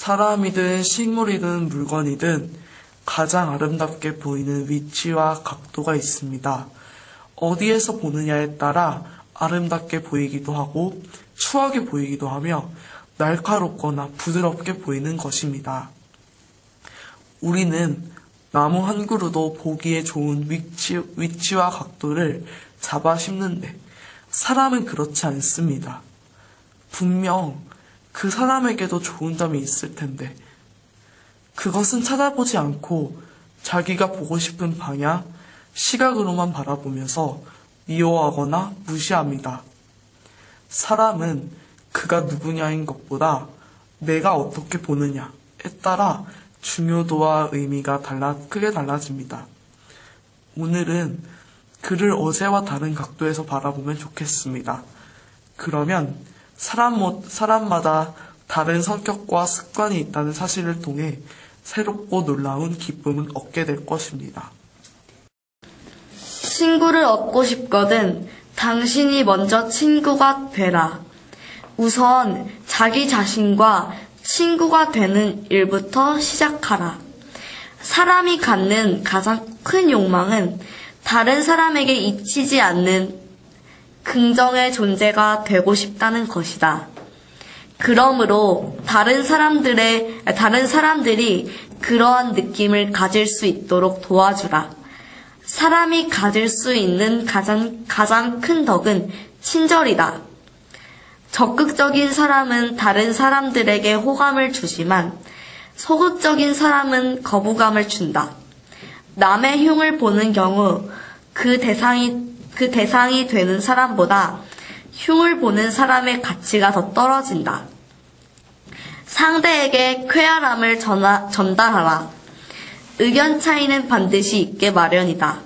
사람이든 식물이든 물건이든 가장 아름답게 보이는 위치와 각도가 있습니다. 어디에서 보느냐에 따라 아름답게 보이기도 하고 추하게 보이기도 하며 날카롭거나 부드럽게 보이는 것입니다. 우리는 나무 한 그루도 보기에 좋은 위치, 위치와 각도를 잡아 심는데 사람은 그렇지 않습니다. 분명 그 사람에게도 좋은 점이 있을 텐데 그것은 찾아보지 않고 자기가 보고 싶은 방향, 시각으로만 바라보면서 미워하거나 무시합니다. 사람은 그가 누구냐인 것보다 내가 어떻게 보느냐에 따라 중요도와 의미가 달라, 크게 달라집니다. 오늘은 그를 어제와 다른 각도에서 바라보면 좋겠습니다. 그러면 사람, 사람마다 다른 성격과 습관이 있다는 사실을 통해 새롭고 놀라운 기쁨을 얻게 될 것입니다. 친구를 얻고 싶거든 당신이 먼저 친구가 되라. 우선 자기 자신과 친구가 되는 일부터 시작하라. 사람이 갖는 가장 큰 욕망은 다른 사람에게 잊히지 않는 긍정의 존재가 되고 싶다는 것이다. 그러므로 다른 사람들의 다른 사람들이 그러한 느낌을 가질 수 있도록 도와주라. 사람이 가질 수 있는 가장 가장 큰 덕은 친절이다. 적극적인 사람은 다른 사람들에게 호감을 주지만 소극적인 사람은 거부감을 준다. 남의 흉을 보는 경우 그 대상이 그 대상이 되는 사람보다 흉을 보는 사람의 가치가 더 떨어진다. 상대에게 쾌활함을 전하, 전달하라. 의견 차이는 반드시 있게 마련이다.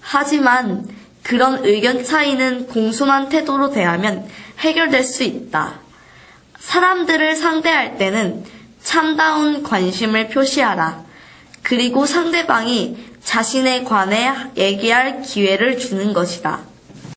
하지만 그런 의견 차이는 공손한 태도로 대하면 해결될 수 있다. 사람들을 상대할 때는 참다운 관심을 표시하라. 그리고 상대방이 자신에 관해 얘기할 기회를 주는 것이다.